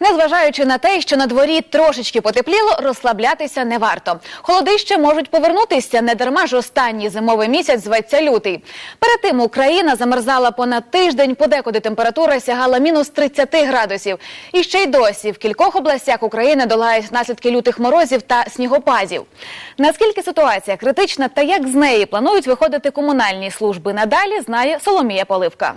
Незважаючи на те, що на дворі трошечки потепліло, розслаблятися не варто. Холоди ще можуть повернутися, не дарма ж останній зимовий місяць зветься лютий. Перед тим Україна замерзала понад тиждень, подекуди температура сягала мінус 30 градусів. І ще й досі в кількох областях України долають наслідки лютих морозів та снігопадів. Наскільки ситуація критична та як з неї планують виходити комунальні служби надалі, знає Соломія Поливка.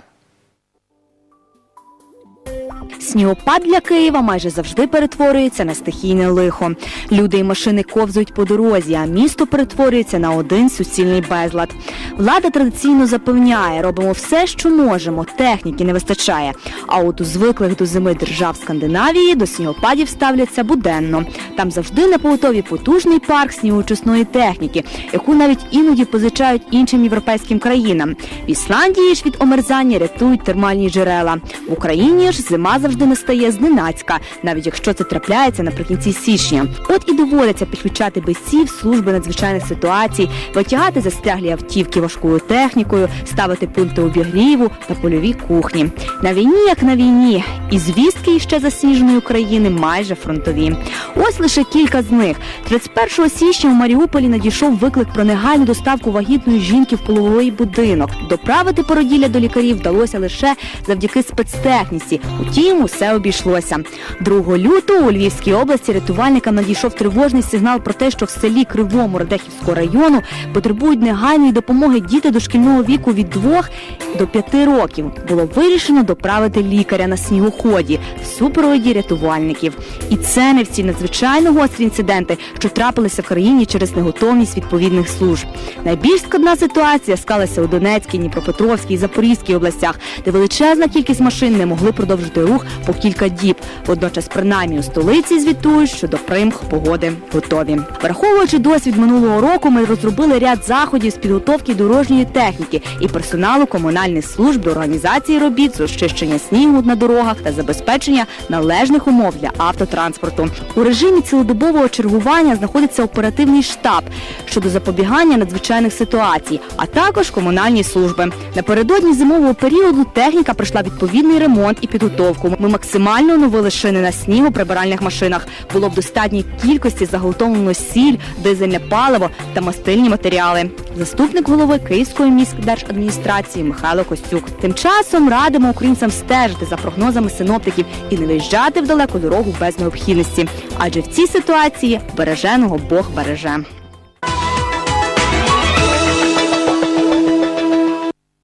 Снігопад для Києва майже завжди перетворюється на стихійне лихо. Люди і машини ковзують по дорозі, а місто перетворюється на один суцільний безлад. Влада традиційно запевняє, робимо все, що можемо. Техніки не вистачає. А от у звиклих до зими держав Скандинавії до снігопадів ставляться буденно. Там завжди на поготові потужний парк снігоочисної техніки, яку навіть іноді позичають іншим європейським країнам. В Ісландії ж від омерзання рятують термальні джерела. В Україні ж зима завжди настає зненацька, навіть якщо це трапляється наприкінці січня. От і доводиться підключати бійців служби надзвичайних ситуацій, витягати застряглі автівки важкою технікою, ставити пункти обігріву та польові кухні. На війні, як на війні, і звістки іще засніженої України майже фронтові. Ось лише кілька з них. 31 січня у Маріуполі надійшов виклик про негайну доставку вагітної жінки в половий будинок. Доправити породілля до лікарів вдалося лише завдяки спецтехніці. Утім, усе обійшлося. 2 лютого у Львівській області рятувальникам надійшов тривожний сигнал про те, що в селі Кривому Радехівського району потребують негайної допомоги діти дошкільного віку від 2 до 5 років. Було вирішено доправити лікаря на снігоході в супроводі рятувальників. І це не всі надзвичайно гострі інциденти, що трапилися в країні через неготовність відповідних служб. Найбільш складна ситуація склалася у Донецькій, Дніпропетровській, Запорізькій областях, де величезна кількість машин не могли продовжити рух по кілька діб. Водночас, принаймні у столиці звітують, що до примх погоди готові. Враховуючи досвід минулого року, ми розробили ряд заходів з підготовки дорожньої техніки і персоналу комунальних служб до організації робіт з очищення снігу на дорогах та забезпечення належних умов для автотранспорту. У режимі цілодобового чергування знаходиться оперативний штаб щодо запобігання надзвичайних ситуацій, а також комунальні служби. Напередодні зимового періоду техніка пройшла відповідний ремонт і підготовку. Ми максимально оновили шини на снігу прибиральних машинах. Було в достатній кількості заготовлено сіль, дизельне паливо та мастильні матеріали. Заступник голови Київської міськдержадміністрації Михайло Костюк. Тим часом радимо українцям стежити за прогнозами синоптиків і не виїжджати в далеку дорогу без необхідності. Адже в цій ситуації береженого Бог береже.